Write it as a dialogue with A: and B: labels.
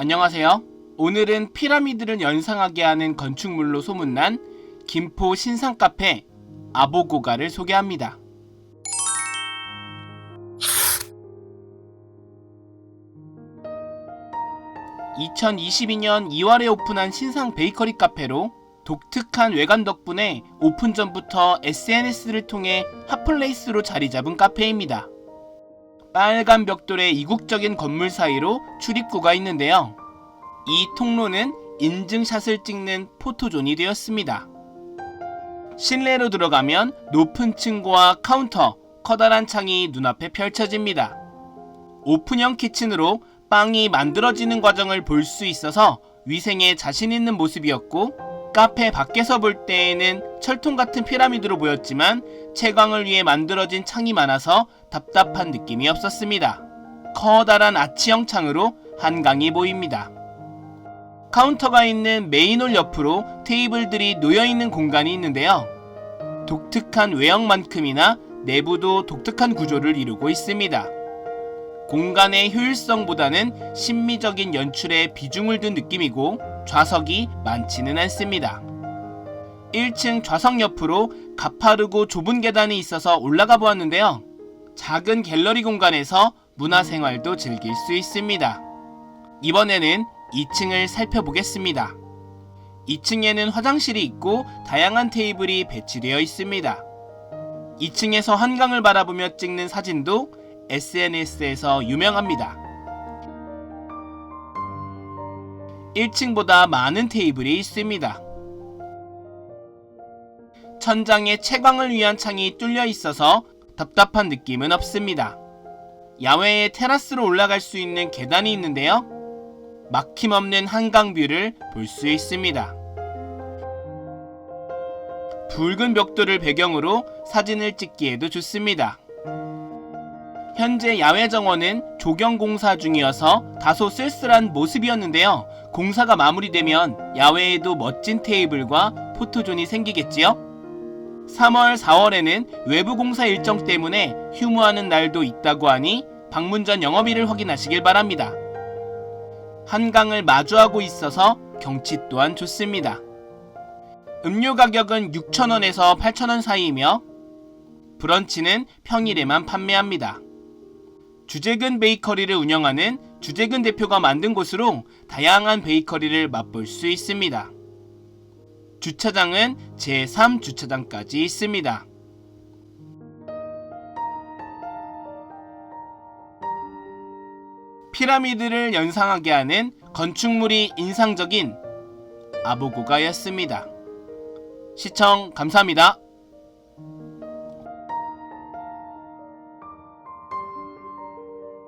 A: 안녕하세요. 오늘은 피라미드를 연상하게 하는 건축물로 소문난 김포 신상 카페 아보고가를 소개합니다. (2022년 2월에) 오픈한 신상 베이커리 카페로 독특한 외관 덕분에 오픈 전부터 SNS를 통해 핫플레이스로 자리 잡은 카페입니다. 빨간 벽돌의 이국적인 건물 사이로 출입구가 있는데요. 이 통로는 인증샷을 찍는 포토존이 되었습니다. 실내로 들어가면 높은 층고와 카운터, 커다란 창이 눈앞에 펼쳐집니다. 오픈형 키친으로 빵이 만들어지는 과정을 볼 수 있어서 위생에 자신 있는 모습이었고 카페 밖에서 볼 때에는 철통 같은 피라미드로 보였지만 채광을 위해 만들어진 창이 많아서 답답한 느낌이 없었습니다. 커다란 아치형 창으로 한강이 보입니다. 카운터가 있는 메인홀 옆으로 테이블들이 놓여 있는 공간이 있는데요. 독특한 외형만큼이나 내부도 독특한 구조를 이루고 있습니다. 공간의 효율성보다는 심미적인 연출에 비중을 둔 느낌이고 좌석이 많지는 않습니다. 1층 좌석 옆으로 가파르고 좁은 계단이 있어서 올라가 보았는데요. 작은 갤러리 공간에서 문화생활도 즐길 수 있습니다. 이번에는 2층을 살펴보겠습니다. 2층에는 화장실이 있고 다양한 테이블이 배치되어 있습니다. 2층에서 한강을 바라보며 찍는 사진도 SNS에서 유명합니다. 1층보다 많은 테이블이 있습니다. 천장에 채광을 위한 창이 뚫려 있어서 답답한 느낌은 없습니다. 야외에 테라스로 올라갈 수 있는 계단이 있는데요. 막힘없는 한강 뷰를 볼 수 있습니다. 붉은 벽돌을 배경으로 사진을 찍기에도 좋습니다. 현재 야외 정원은 조경 공사 중이어서 다소 쓸쓸한 모습이었는데요. 공사가 마무리되면 야외에도 멋진 테이블과 포토존이 생기겠지요? 3월, 4월에는 외부 공사 일정 때문에 휴무하는 날도 있다고 하니 방문 전 영업일을 확인하시길 바랍니다. 한강을 마주하고 있어서 경치 또한 좋습니다. 음료 가격은 6,000원에서 8,000원 사이이며 브런치는 평일에만 판매합니다. 주재근 베이커리를 운영하는 주재근 대표가 만든 곳으로 다양한 베이커리를 맛볼 수 있습니다. 주차장은 제3주차장까지 있습니다. 피라미드를 연상하게 하는 건축물이 인상적인 아보고가였습니다. 시청 감사합니다.